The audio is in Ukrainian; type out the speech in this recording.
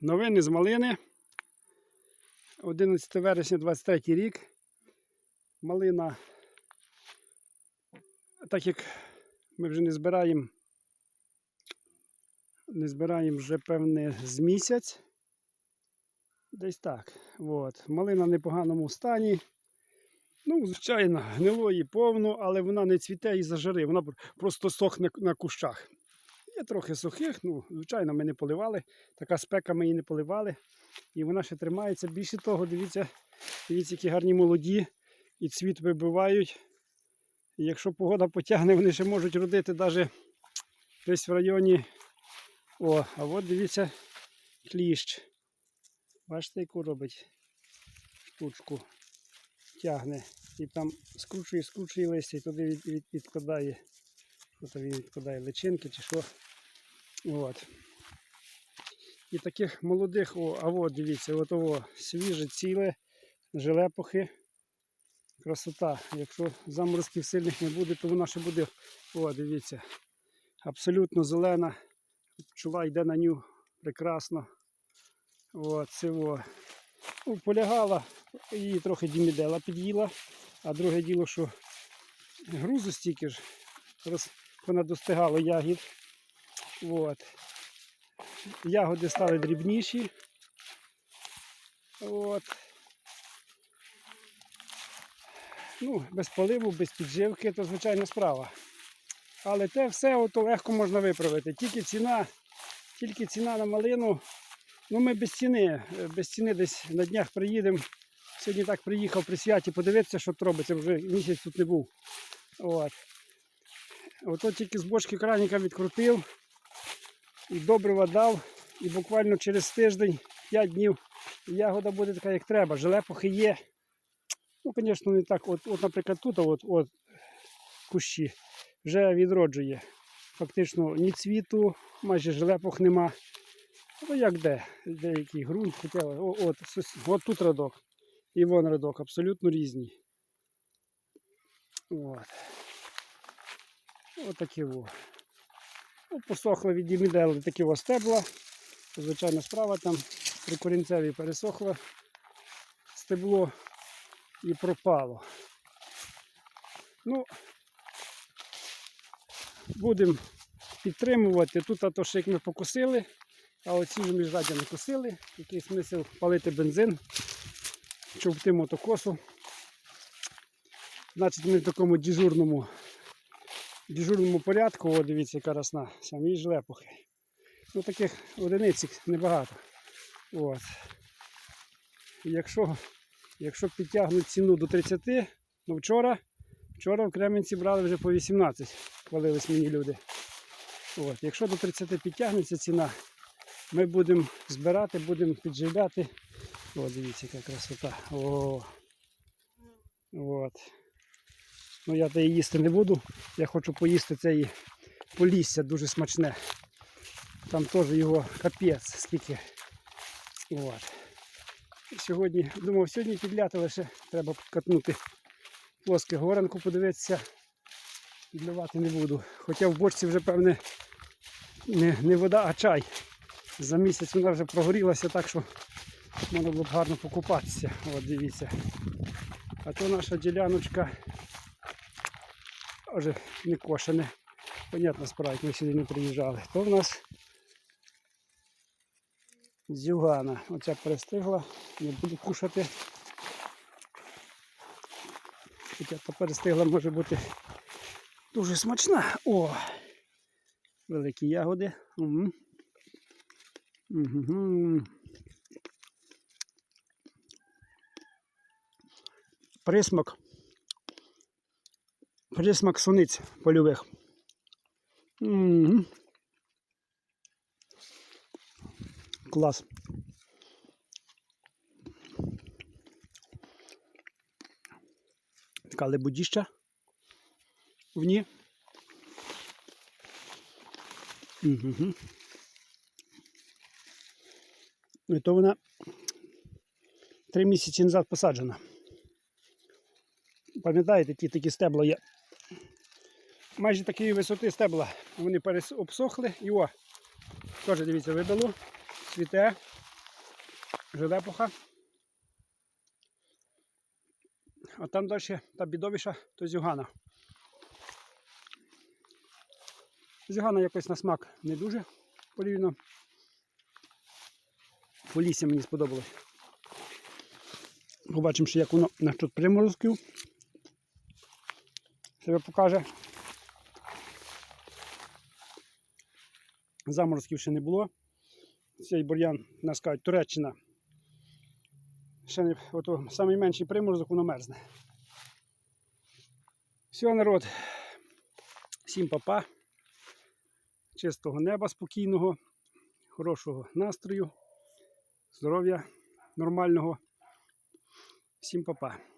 Новини з малини. 11 вересня 23 рік. Малина, так як ми вже не збираємо, не збираємо вже певне з місяць. Десь так. От. Малина в непоганому стані. Ну, звичайно, гнилої повно, але вона не цвіте із-за жари, вона просто сохне на кущах. Є трохи сухих, ну, звичайно, ми не поливали. Така спека ми її не поливали. І вона ще тримається. Більше того, дивіться, дивіться, які гарні молоді і цвіт вибивають. Якщо погода потягне, вони ще можуть родити навіть десь в районі. О, а от дивіться, кліщ. Бачите, яку робить штучку. Тягне. І там скручує, скручує листя і туди від, від, відкладає. Тут він відкладає личинки чи що. От. І таких молодих, о, а от дивіться, от ово, свіже, ціле, желепухи. Красота. Якщо заморозків сильних не буде, то вона ще буде, о, дивіться, абсолютно зелена. Пчола йде на ню прекрасно. От, це о. Ну, полягала, її трохи дімідела під'їла, а друге діло, що грузу стільки ж, достигала ягід. От. Ягоди стали дрібніші. От. Ну, без поливу, без підживки, то звичайна справа. Але те все ото легко можна виправити. Тільки ціна, тільки ціна на малину. Ну ми без ціни, без ціни десь на днях приїдемо. Сьогодні так приїхав при святі подивитися, що робиться, вже місяць тут не був. От. Ото тільки з бочки краніка відкрутив і добрива дав. І буквально через тиждень, 5 днів, ягода буде така, як треба. Желепухи є. Ну, звісно, не так. От, от наприклад, тут от, от кущі вже відроджує. Фактично ні цвіту, майже желепух нема. Ну як де? Деякий ґрунт, хоча от, сус- от тут радок. І вон радок, абсолютно різні. От. Отакі во. Ну, посохло від дімідели такі во стебла. Звичайна справа там при корінцевій пересохло стебло і пропало. Ну, будемо підтримувати. Тут а то ще як ми покусили, а оці вже міжрадя не косили. Який смисл палити бензин, човти мотокосу. Значить, ми в такому дежурному, дежурному порядку, о, дивіться, яка росна, самі жлепухи. Ну таких одиниць небагато. От. Якщо, якщо підтягнуть ціну до 30, ну вчора, вчора в Кременці брали вже по 18, хвалились мені люди. От. Якщо до 30 підтягнеться ціна, ми будемо збирати, будемо підживляти. О, дивіться, яка красота. О. От. Ну я її їсти не буду. Я хочу поїсти цієї полісся дуже смачне. Там теж його капець, скільки. От. Сьогодні, думав, сьогодні підляти лише треба катнути плоске горанку, подивитися. Підливати не буду. Хоча в бочці вже, певне, не, не вода, а чай. За місяць вона вже прогорілася, так що можна було б гарно покупатися. От дивіться. А то наша діляночка вже не кошене. Понятно, справа, ми сюди не приїжджали. То в нас зюгана. Оця перестигла, не буду кушати. Хоча та перестигла може бути дуже смачна. О! Великі ягоди. Угу. Угу. Присмак. Присмак суниць польових. Угу. Клас. Така лебудіща в ній. Угу. І то вона три місяці назад посаджена. Пам'ятаєте, ті такі стебла є. Майже такої висоти стебла. Вони обсохли і о, теж дивіться, видало, цвіте. жерепуха. А там далі та бідовіша, то зюгана. Зюгана якось на смак не дуже порівняно. По лісі мені сподобалось. Побачимо, ще як воно насчет приморозків. Себе покаже. Заморозків ще не було. Цей бур'ян, нас кажуть, Туреччина. Ще не ото, найменший приморозок, воно мерзне. Все, народ. Всім папа. Чистого неба спокійного, хорошого настрою, здоров'я нормального. Всім папа.